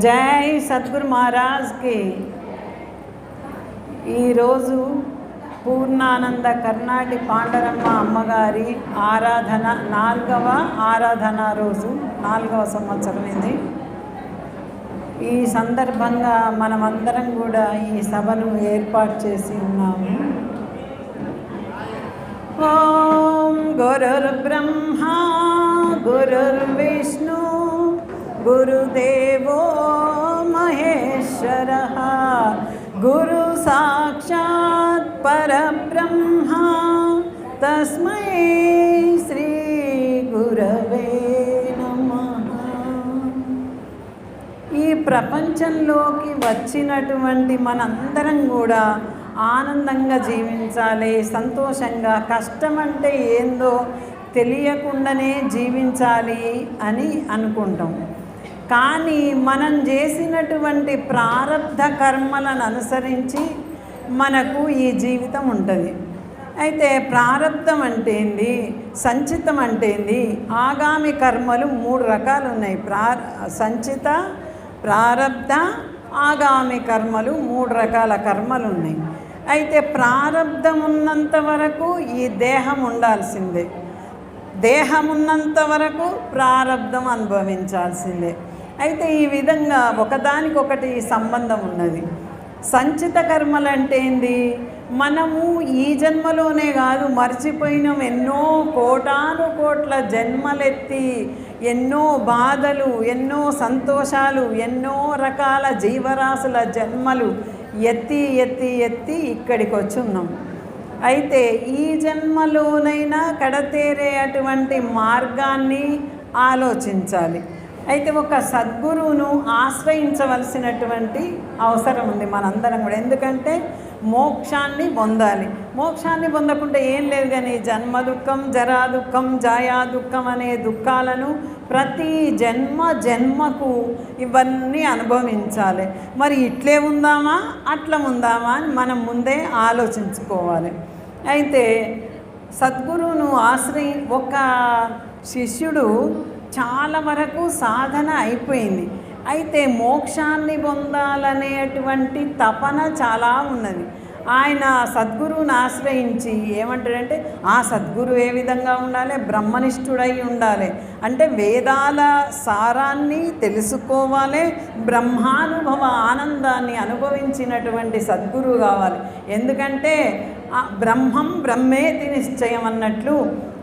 జై సద్గురు మహారాజ్కి. ఈరోజు పూర్ణానంద కర్ణాటి పాండరమ్మ అమ్మగారి ఆరాధన నాలుగవ ఆరాధన రోజు నాలుగవ సంవత్సరం ఇది. ఈ సందర్భంగా మనమందరం కూడా ఈ సభను ఏర్పాటు చేసి ఉన్నాము. ఓం గురుర్బ్రహ్మ గురుర్విష్ణు గురుదేవో మహేశ్వర గురు సాక్షాత్ పరబ్రహ్మ తస్మై శ్రీ గురవే ఈ ప్రపంచంలోకి వచ్చినటువంటి మనందరం కూడా ఆనందంగా జీవించాలి సంతోషంగా కష్టం అంటే ఏందో తెలియకుండానే జీవించాలి అని అనుకుంటాం. కానీ మనం చేసినటువంటి ప్రారంధ కర్మలను అనుసరించి మనకు ఈ జీవితం ఉంటుంది. అయితే ప్రారంధం అంటే ఏంది? సంచితం అంటే ఏంది? ఆగామి కర్మలు మూడు రకాలు ఉన్నాయి. ప్రా సంచిత ప్రారబ్ధ ఆగామి కర్మలు మూడు రకాల కర్మలు ఉన్నాయి. అయితే ప్రారబ్ధం ఉన్నంత వరకు ఈ దేహం ఉండాల్సిందే. దేహం ఉన్నంత వరకు ప్రారంధం అనుభవించాల్సిందే. అయితే ఈ విధంగా ఒకదానికొకటి సంబంధం ఉన్నది. సంచిత కర్మలు అంటే ఏంది? మనము ఈ జన్మలోనే కాదు మర్చిపోయినాం. ఎన్నో కోటాను కోట్ల జన్మలెత్తి ఎన్నో బాధలు ఎన్నో సంతోషాలు ఎన్నో రకాల జీవరాశుల జన్మలు ఎత్తి ఎత్తి ఎత్తి ఇక్కడికి వచ్చున్నాం అయితే ఈ జన్మలోనైనా కడతేరే అటువంటి మార్గాన్ని ఆలోచించాలి. అయితే ఒక సద్గురువును ఆశ్రయించవలసినటువంటి అవసరం ఉంది మనందరం కూడా. ఎందుకంటే మోక్షాన్ని పొందాలి. మోక్షాన్ని పొందకుండా ఏం లేదు కానీ జన్మ దుఃఖం జరా దుఃఖం జాయా దుఃఖం అనే దుఃఖాలను ప్రతి జన్మ జన్మకు ఇవన్నీ అనుభవించాలి. మరి ఇట్లే ఉందామా? అట్లా ఉందామా? అని మనం ముందే ఆలోచించుకోవాలి. అయితే సద్గురువును ఆశ్రయి ఒక శిష్యుడు చాలా వరకు సాధన అయిపోయింది. అయితే మోక్షాన్ని పొందాలనేటువంటి తపన చాలా ఉన్నది. ఆయన సద్గురువుని ఆశ్రయించి ఏమంటాడంటే ఆ సద్గురు ఏ విధంగా ఉండాలి? బ్రహ్మనిష్ఠుడై ఉండాలి. అంటే వేదాల సారాన్ని తెలుసుకోవాలి బ్రహ్మానుభవ ఆనందాన్ని అనుభవించినటువంటి సద్గురువు కావాలి. ఎందుకంటే బ్రహ్మం బ్రహ్మేతి నిశ్చయం అన్నట్లు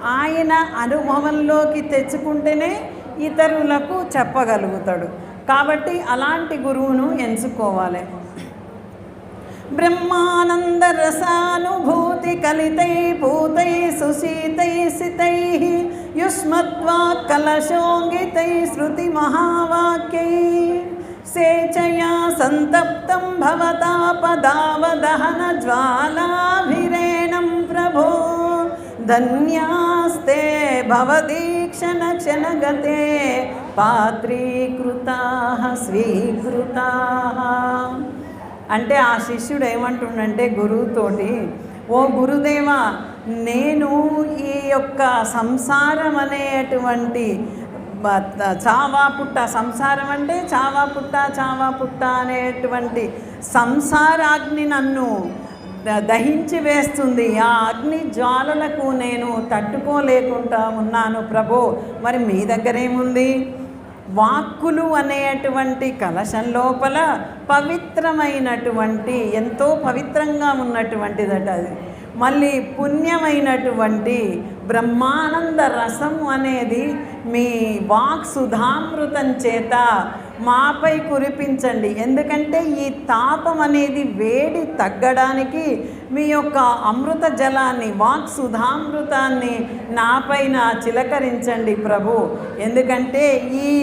ఆయన అనుభవంలోకి తెచ్చుకుంటేనే ఇతరులకు చెప్పగలుగుతాడు. కాబట్టి అలాంటి గురువును ఎంచుకోవాలి. బ్రహ్మానందరసానుభూతి కలితై భూతై సుశీతై సితై యుష్మద్వా కలశోంగితై శృతి మహావాక్యై సేచయా సంతప్తం భవతాపదావదహన జ్వాలాభిరేణం ప్రభో ధన్యాస్తే భవతి క్షణ క్షణగతే పాత్రీకృతా స్వీకృతా అంటే ఆ శిష్యుడు ఏమంటుండంటే గురువుతోటి ఓ గురుదేవ నేను ఈ యొక్క సంసారం అనేటువంటి చావా పుట్ట సంసారం అంటే చావా పుట్ట చావా పుట్ట అనేటువంటి సంసారాగ్ని నన్ను దహించి వేస్తుంది. ఆ అగ్ని జ్వాలలకు నేను తట్టుకోలేకుండా ఉన్నాను ప్రభు. మరి మీ దగ్గర ఏముంది? వాక్కులు అనేటువంటి కలశం లోపల పవిత్రమైనటువంటి ఎంతో పవిత్రంగా ఉన్నటువంటిదట అది. మళ్ళీ పుణ్యమైనటువంటి బ్రహ్మానంద రసం అనేది మీ వాక్ సుధామృతం చేత మాపై కురిపించండి. ఎందుకంటే ఈ తాపం అనేది వేడి తగ్గడానికి మీ యొక్క అమృత జలాన్ని వాక్ సుధామృతాన్ని నాపైన చిలకరించండి ప్రభు. ఎందుకంటే ఈ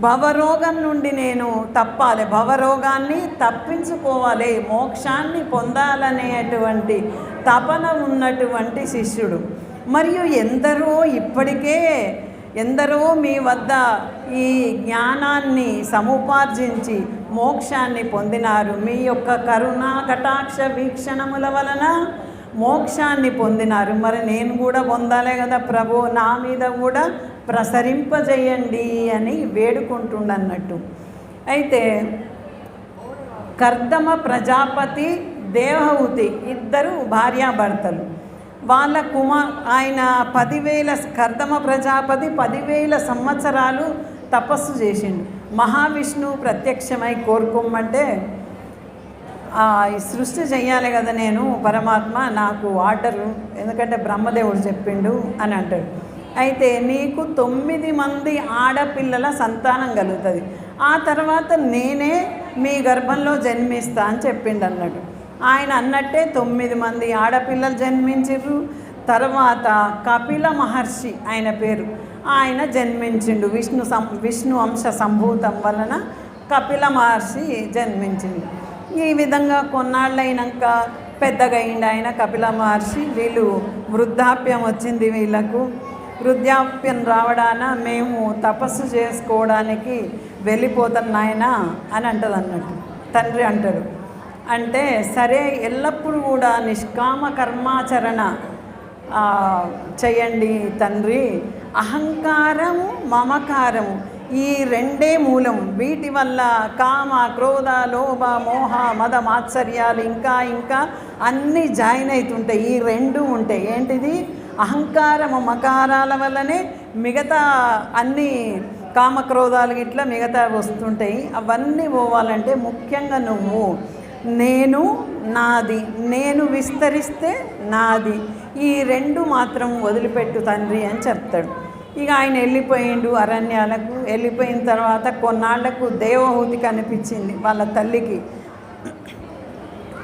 భవరోగం నుండి నేను తప్పాలి. భవరోగాన్ని తప్పించుకోవాలి. మోక్షాన్ని పొందాలనేటువంటి తపన ఉన్నటువంటి శిష్యుడు. మరియు ఎందరో ఇప్పటికే ఎందరో మీ వద్ద ఈ జ్ఞానాన్ని సముపార్జించి మోక్షాన్ని పొందినారు. మీ యొక్క కరుణా కటాక్ష వీక్షణముల వలన మోక్షాన్ని పొందినారు. మరి నేను కూడా పొందాలే కదా ప్రభు. నా మీద కూడా ప్రసరింపజేయండి అని వేడుకుంటుండన్నట్టు. అయితే కర్దమ ప్రజాపతి దేవహూతి ఇద్దరు భార్యాభర్తలు. వాళ్ళ కుమార్ ఆయన పదివేల కర్దమ ప్రజాపతి పదివేల సంవత్సరాలు తపస్సు చేసిండు. మహావిష్ణువు ప్రత్యక్షమై కోరుకోమంటే సృష్టి చెయ్యాలి కదా నేను పరమాత్మ నాకు ఆర్డరు ఎందుకంటే బ్రహ్మదేవుడు చెప్పిండు అని అంటాడు. అయితే నీకు తొమ్మిది మంది ఆడపిల్లల సంతానం కలుగుతుంది. ఆ తర్వాత నేనే మీ గర్భంలో జన్మిస్తా అని చెప్పిండు అన్నట్టు ఆయన అన్నట్టే తొమ్మిది మంది ఆడపిల్లలు జన్మించారు తర్వాత కపిల మహర్షి ఆయన పేరు. ఆయన జన్మించిండు. విష్ణు సం విష్ణు అంశ సంభూతం వలన కపిల మహర్షి జన్మించిండు. ఈ విధంగా కొన్నాళ్ళైనాక పెద్దగా అయిండు ఆయన కపిల మహర్షి. వీళ్ళు వృద్ధాప్యం వచ్చింది వీళ్ళకు. వృద్ధాప్యం రావడాన మేము తపస్సు చేసుకోవడానికి వెళ్ళిపోతాం నాయన అని అంటది అన్నట్టు. తండ్రి అంటాడు. అంటే సరే ఎల్లప్పుడూ కూడా నిష్కామ కర్మాచరణ చేయండి తండ్రి. అహంకారము మమకారము ఈ రెండే మూలం. వీటి వల్ల కామ క్రోధ లోభ మోహ మద మాత్సర్యాలు ఇంకా ఇంకా అన్నీ జాయిన్ అవుతుంటాయి ఈ రెండు ఉంటాయి ఏంటిది? అహంకారము మకారాల వల్లనే మిగతా అన్ని కామక్రోధాలు ఇట్లా మిగతా వస్తుంటాయి. అవన్నీ పోవాలంటే ముఖ్యంగా నువ్వు నేను నాది. నేను విస్తరిస్తే నాది. ఈ రెండు మాత్రం వదిలిపెట్టు తండ్రి అని చెప్తాడు. ఇక ఆయన వెళ్ళిపోయిండు అరణ్యాలకు. వెళ్ళిపోయిన తర్వాత కొన్నాళ్ళకు దేవహూతి కనిపించింది వాళ్ళ తల్లికి.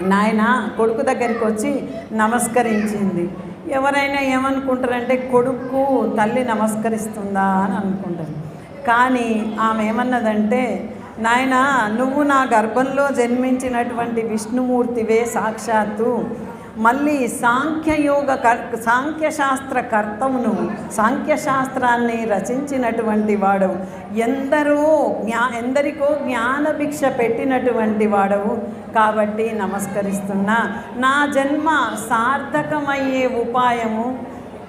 నాయన కొడుకు దగ్గరికి వచ్చి నమస్కరించింది. ఎవరైనా ఏమనుకుంటారంటే కొడుకు తల్లి నమస్కరిస్తుందా అని అనుకుంటారు. కానీ ఆమె ఏమన్నదంటే నాయన నువ్వు నా గర్భంలో జన్మించినటువంటి విష్ణుమూర్తివే సాక్షాత్తు. మళ్ళీ సాంఖ్యయోగ కర్ సాంఖ్యశాస్త్ర కర్తవును సాంఖ్యశాస్త్రాన్ని రచించినటువంటి వాడవు ఎందరో జ్ఞా ఎందరికో జ్ఞానభిక్ష పెట్టినటువంటి వాడవు. కాబట్టి నమస్కరిస్తున్నా నా జన్మ సార్థకమయ్యే ఉపాయము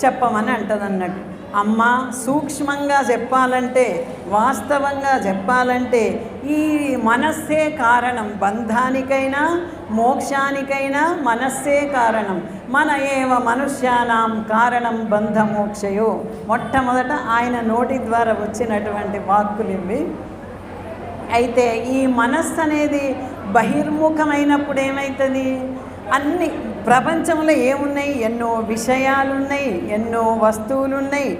చెప్పమని అంటదన్నట్టు. అమ్మ సూక్ష్మంగా చెప్పాలంటే వాస్తవంగా చెప్పాలంటే ఈ మనస్సే కారణం. బంధానికైనా మోక్షానికైనా మనస్సే కారణం. మన ఏవ మనుష్యానాం కారణం బంధమోక్షయో మొట్టమొదట ఆయన నోటి ద్వారా వచ్చినటువంటి వాక్కులు ఇవి అయితే ఈ మనస్సు అనేది బహిర్ముఖమైనప్పుడు ఏమవుతుంది అన్ని ప్రపంచంలో ఏమున్నాయి? ఎన్నో విషయాలున్నాయి ఎన్నో వస్తువులు ఉన్నాయి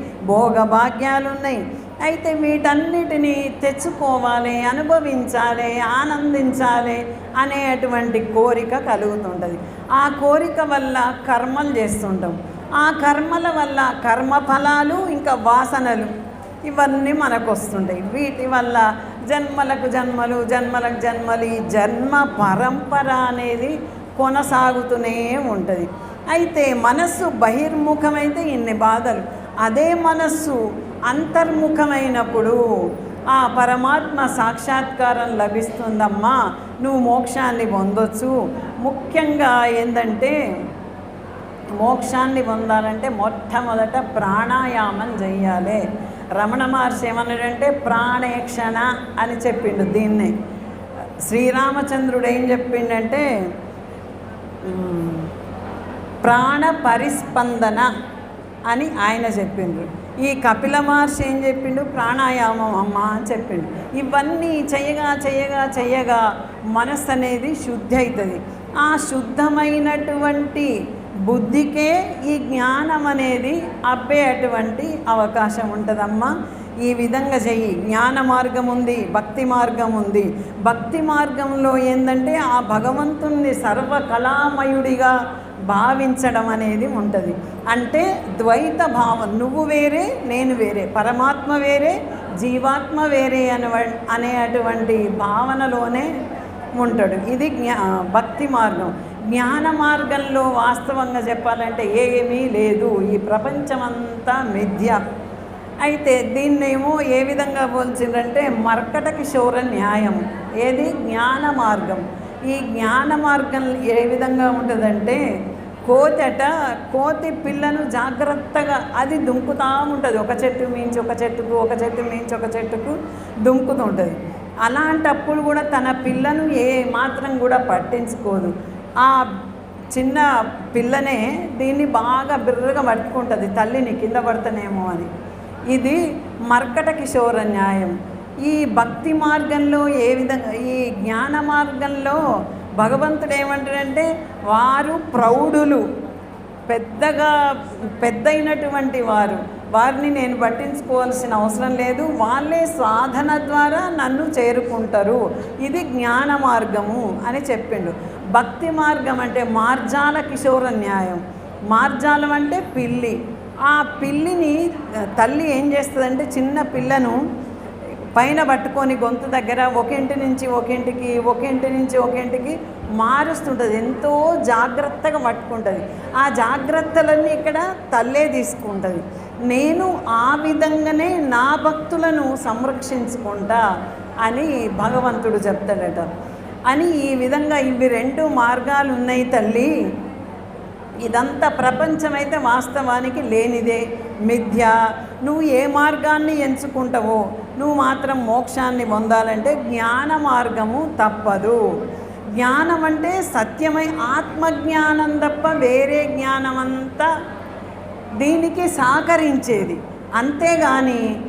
అయితే వీటన్నిటిని తెచ్చుకోవాలి అనుభవించాలి ఆనందించాలి అనేటువంటి కోరిక కలుగుతుంటుంది. ఆ కోరిక వల్ల కర్మలు చేస్తుంటాం. ఆ కర్మల వల్ల కర్మఫలాలు ఇంకా వాసనలు ఇవన్నీ మనకు వస్తుంటాయి వీటి వల్ల జన్మలకు జన్మలు జన్మలకు జన్మలు. ఈ జన్మ పరంపర అనేది కొనసాగుతూనే ఉంటుంది. అయితే మనస్సు బహిర్ముఖమైతే ఇన్ని బాధలు. అదే మనస్సు అంతర్ముఖమైనప్పుడు ఆ పరమాత్మ సాక్షాత్కారం లభిస్తుందమ్మా నువ్వు మోక్షాన్ని పొందొచ్చు. ముఖ్యంగా ఏంటంటే మోక్షాన్ని పొందాలంటే మొట్టమొదట ప్రాణాయామం చెయ్యాలి. రమణ మహర్షి ఏమన్నాడంటే ప్రాణేక్షణ అని చెప్పిండు దీన్ని. శ్రీరామచంద్రుడు ఏం చెప్పిండంటే ప్రాణ పరిస్పందన అని ఆయన చెప్పిండ్రు. ఈ కపిల మహర్షి ఏం చెప్పిండు? ప్రాణాయామం అమ్మ అని చెప్పిండు. ఇవన్నీ చేయగా చేయగా చేయగా మనస్సు అనేది శుద్ధి అవుతుంది ఆ శుద్ధమైనటువంటి బుద్ధికే ఈ జ్ఞానం అనేది అబ్బేటువంటి అవకాశం ఉంటుందమ్మా. ఈ విధంగా చెయ్యి. జ్ఞాన మార్గం ఉంది భక్తి మార్గం ఉంది. భక్తి మార్గంలో ఏంటంటే ఆ భగవంతుణ్ణి సర్వకళామయుడిగా భావించడం అనేది ఉంటుంది. అంటే ద్వైత భావం నువ్వు వేరే నేను వేరే పరమాత్మ వేరే జీవాత్మ వేరే అనే అనేటువంటి భావనలోనే ఉంటాడు. ఇది జ్ఞా భక్తి మార్గం. జ్ఞాన మార్గంలో వాస్తవంగా చెప్పాలంటే ఏమీ లేదు. ఈ ప్రపంచమంతా మిథ్య. అయితే దీన్నేమో ఏ విధంగా పోల్చిందంటే మర్కట కిషోర న్యాయం. ఏది? జ్ఞాన మార్గం. ఈ జ్ఞాన మార్గం ఏ విధంగా ఉంటుందంటే కోతట కోతి పిల్లను జాగ్రత్తగా అది దుంకుతూ ఉంటుంది. ఒక చెట్టు మించి ఒక చెట్టుకు ఒక చెట్టు మించి ఒక చెట్టుకు దుంకుతూ ఉంటుంది. అలాంటప్పుడు కూడా తన పిల్లను ఏ మాత్రం కూడా పట్టించుకోదు. ఆ చిన్న పిల్లనే దీన్ని బాగా బిర్రగా పట్టుకుంటుంది తల్లిని కింద పడతనేమో అని. ఇది మర్కట కిశోర న్యాయం. ఈ భక్తి మార్గంలో ఏ విధంగా ఈ జ్ఞాన మార్గంలో భగవంతుడు ఏమంటాడంటే వారు ప్రౌఢులు పెద్దగా పెద్దయినటువంటి వారు. వారిని నేను పట్టించుకోవాల్సిన అవసరం లేదు. వాళ్ళే సాధన ద్వారా నన్ను చేరుకుంటారు. ఇది జ్ఞాన మార్గము అని చెప్పిండు. భక్తి మార్గం అంటే మార్జాల కిశోర న్యాయం. మార్జాలం అంటే పిల్లి. ఆ పిల్లిని తల్లి ఏం చేస్తుందంటే చిన్న పిల్లను పైన పట్టుకొని గొంతు దగ్గర ఒకేంటి నుంచి ఒకేంటికి ఒక ఇంటి నుంచి ఒకేంటికి మారుస్తుంటుంది. ఎంతో జాగ్రత్తగా పట్టుకుంటుంది. ఆ జాగ్రత్తలన్నీ ఇక్కడ తల్లే తీసుకుంటుంది. నేను ఆ విధంగానే నా భక్తులను సంరక్షించుకుంటా అని భగవంతుడు చెప్తాడట. అని ఈ విధంగా ఇవి రెండు మార్గాలు ఉన్నాయి తల్లి. ఇదంతా ప్రపంచమైతే వాస్తవానికి లేనిదే. మిథ్య. నువ్వు ఏ మార్గాన్ని ఎంచుకుంటావో నువ్వు మాత్రం మోక్షాన్ని పొందాలంటే జ్ఞాన మార్గము తప్పదు. జ్ఞానం అంటే సత్యమై ఆత్మజ్ఞానం తప్ప వేరే జ్ఞానం అంతా దీనికి సహకరించేది. అంతేగాని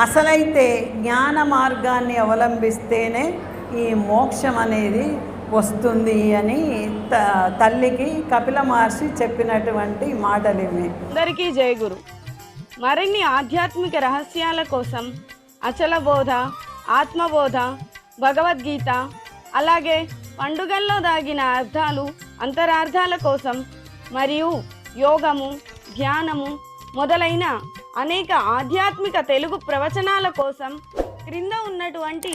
అసలైతే జ్ఞాన మార్గాన్ని అవలంబిస్తేనే ఈ మోక్షం అనేది వస్తుంది అని త తల్లికి కపిల మహర్షి చెప్పినటువంటి మాటలు ఇవి అందరికీ జయగురు మరిన్ని ఆధ్యాత్మిక రహస్యాల కోసం అచల బోధ ఆత్మబోధ భగవద్గీత అలాగే పండుగల్లో దాగిన అర్థాలు అంతరార్థాల కోసం మరియు యోగము ధ్యానము మొదలైన అనేక ఆధ్యాత్మిక తెలుగు ప్రవచనాల కోసం క్రింద ఉన్నటువంటి